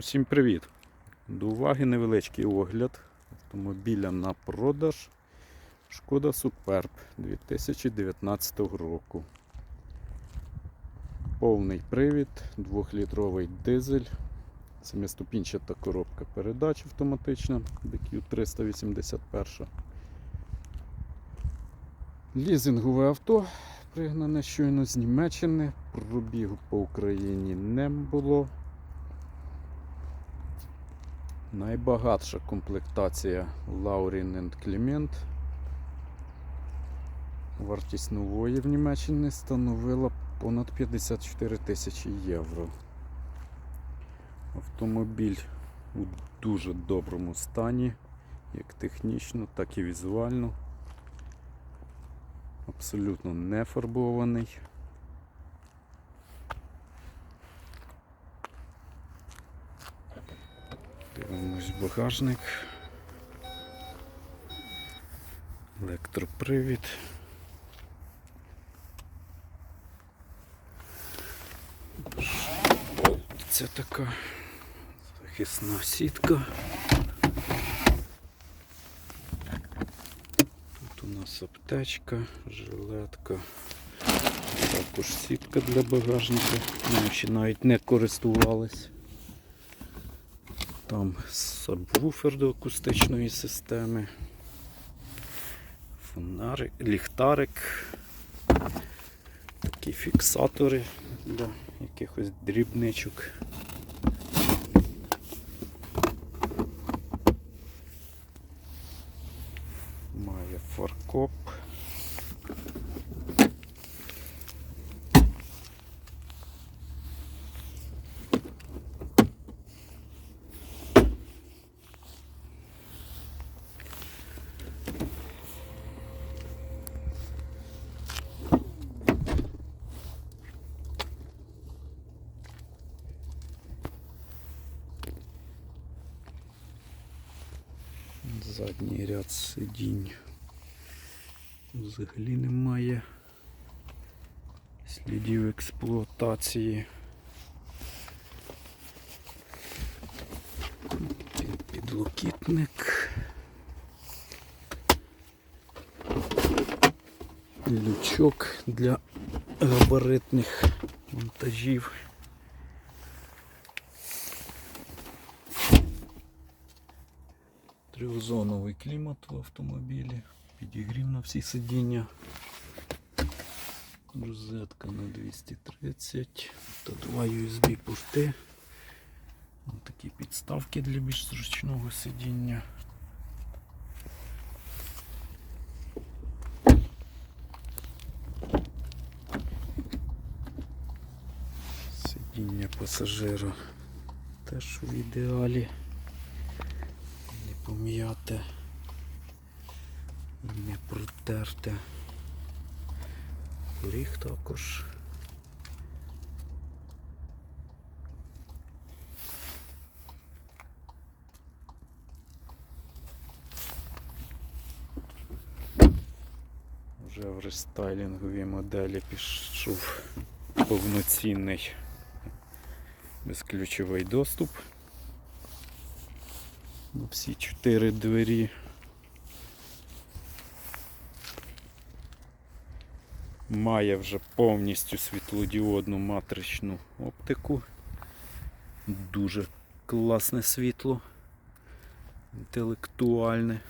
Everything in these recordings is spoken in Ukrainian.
Всім привіт! До уваги невеличкий огляд автомобіля на продаж Шкода Суперб 2019 року. Повний привід, 2-літровий дизель, семиступінчата коробка передач автоматична BQ 381. Лізингове авто, пригнане щойно з Німеччини, пробігу по Україні не було. Найбагатша комплектація Laurin Clement. Вартість нової в Німеччині становила понад 54 тисячі євро. Автомобіль у дуже доброму стані, як технічно, так і візуально. Абсолютно не фарбований. Багажник. Електропривід. Це така захисна сітка. Тут у нас аптечка, жилетка, також сітка для багажника. Ми ще навіть не користувались. Там сабвуфер до акустичної системи, фонарик, ліхтарик, такі фіксатори для якихось дрібничок. Має фаркоп. Задній ряд сидінь взагалі немає слідів експлуатації. Підлокітник. Лючок для габаритних монтажів. Трьохзоновий клімат в автомобілі, підігрів на всі сидіння. Розетка на 230 та два USB порти. Ось такі підставки для більш зручного сидіння. Сидіння пасажира теж в ідеалі пом'яте і не протерте. Поріг також. Вже в рестайлінговій моделі пішов повноцінний безключовий доступ на всі чотири двері. Має вже повністю світлодіодну матричну оптику. Дуже класне світло, інтелектуальне.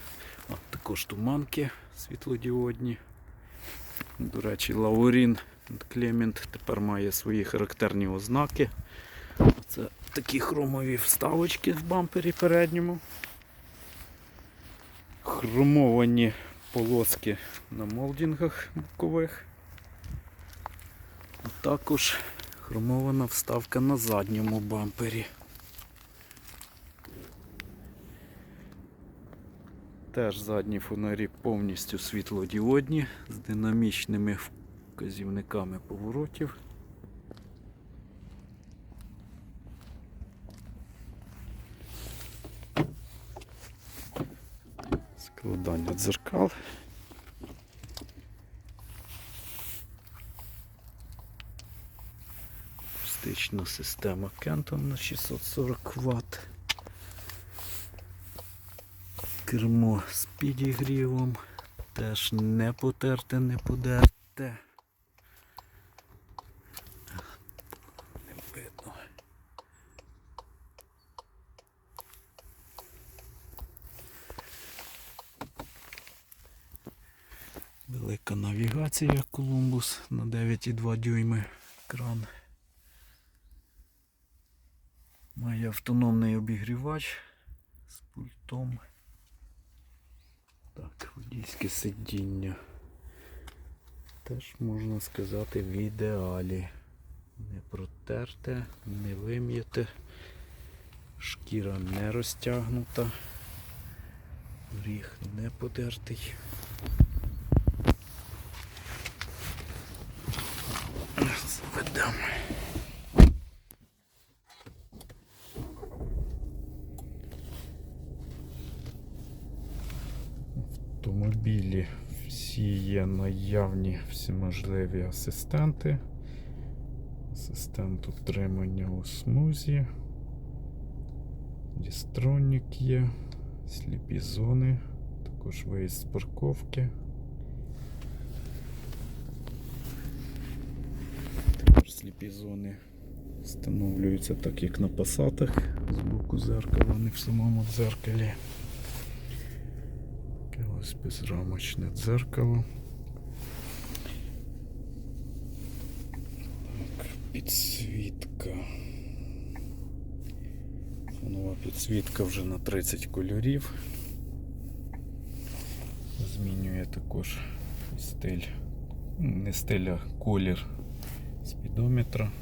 А також туманки світлодіодні. До речі, Лаурін Клемент тепер має свої характерні ознаки. Це такі хромові вставочки в бампері передньому. Хромовані полоски на молдінгах бокових. А також хромована вставка на задньому бампері. Теж задні фонарі повністю світлодіодні з динамічними вказівниками поворотів. Складання дзеркал. Акустична система Кентон на 640 Вт. Кермо з підігрівом. Теж не потерте, не подерте. Не видно. Велика навігація Columbus на 9,2 дюйми екран. Має автономний обігрівач з пультом. Так, водійське сидіння. Теж можна сказати в ідеалі. Не протерте, не вим'єте, шкіра не розтягнута, ріг не подертий. Заведемо. автомобілі всі наявні всеможливі асистенти. Асистент утримання у смузі. Дістронік є, сліпі зони, також виїзд з парковки. Також сліпі зони встановлюються так, як на пасатах з боку зеркала, не в самому дзеркалі. Ось безрамочне дзеркало. Підсвітка. Фонова підсвітка вже на 30 кольорів. Змінює також стиль, не стиль, а колір спідометра.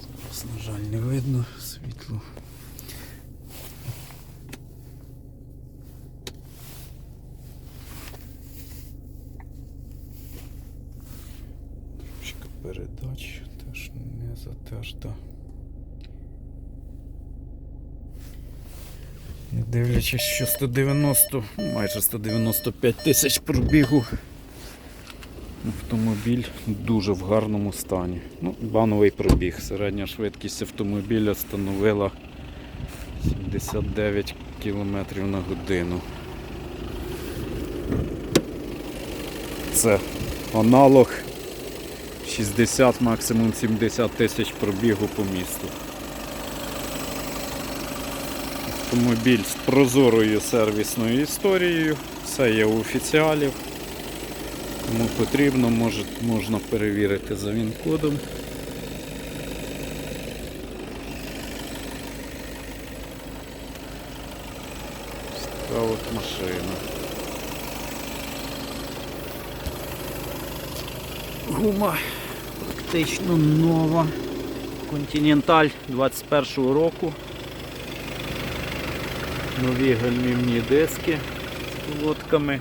Зараз, на жаль, не видно світло. Ручка передач теж не. Не дивлячись, що 190, ну, майже 195 тисяч пробігу. Автомобіль дуже в гарному стані. Ну, бановий пробіг. Середня швидкість автомобіля становила 79 км на годину. Це аналог 60, максимум 70 тисяч пробігу по місту. Автомобіль з прозорою сервісною історією, все є у офіціалів. Кому потрібно, може, можна перевірити за він-кодом. Така машина. Гума практично нова. Continental 21 року. Нові гальмівні диски з колодками.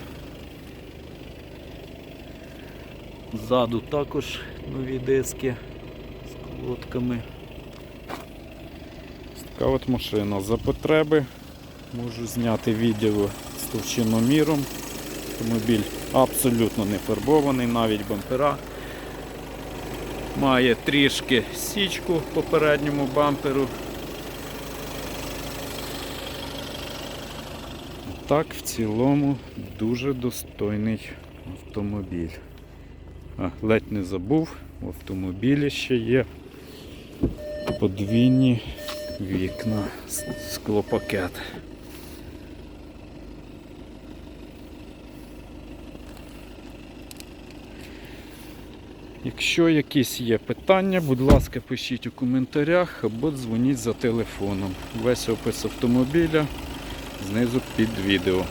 Ззаду також нові диски з колодками. Така от машина. За потреби можу зняти відео з товщиноміром. Автомобіль абсолютно не фарбований, навіть бампера. Має трішки січку по передньому бамперу. Так, в цілому дуже достойний автомобіль. А, ледь не забув, в автомобілі ще є подвійні вікна, склопакет. Якщо якісь є питання, будь ласка, пишіть у коментарях або дзвоніть за телефоном. Весь опис автомобіля знизу під відео.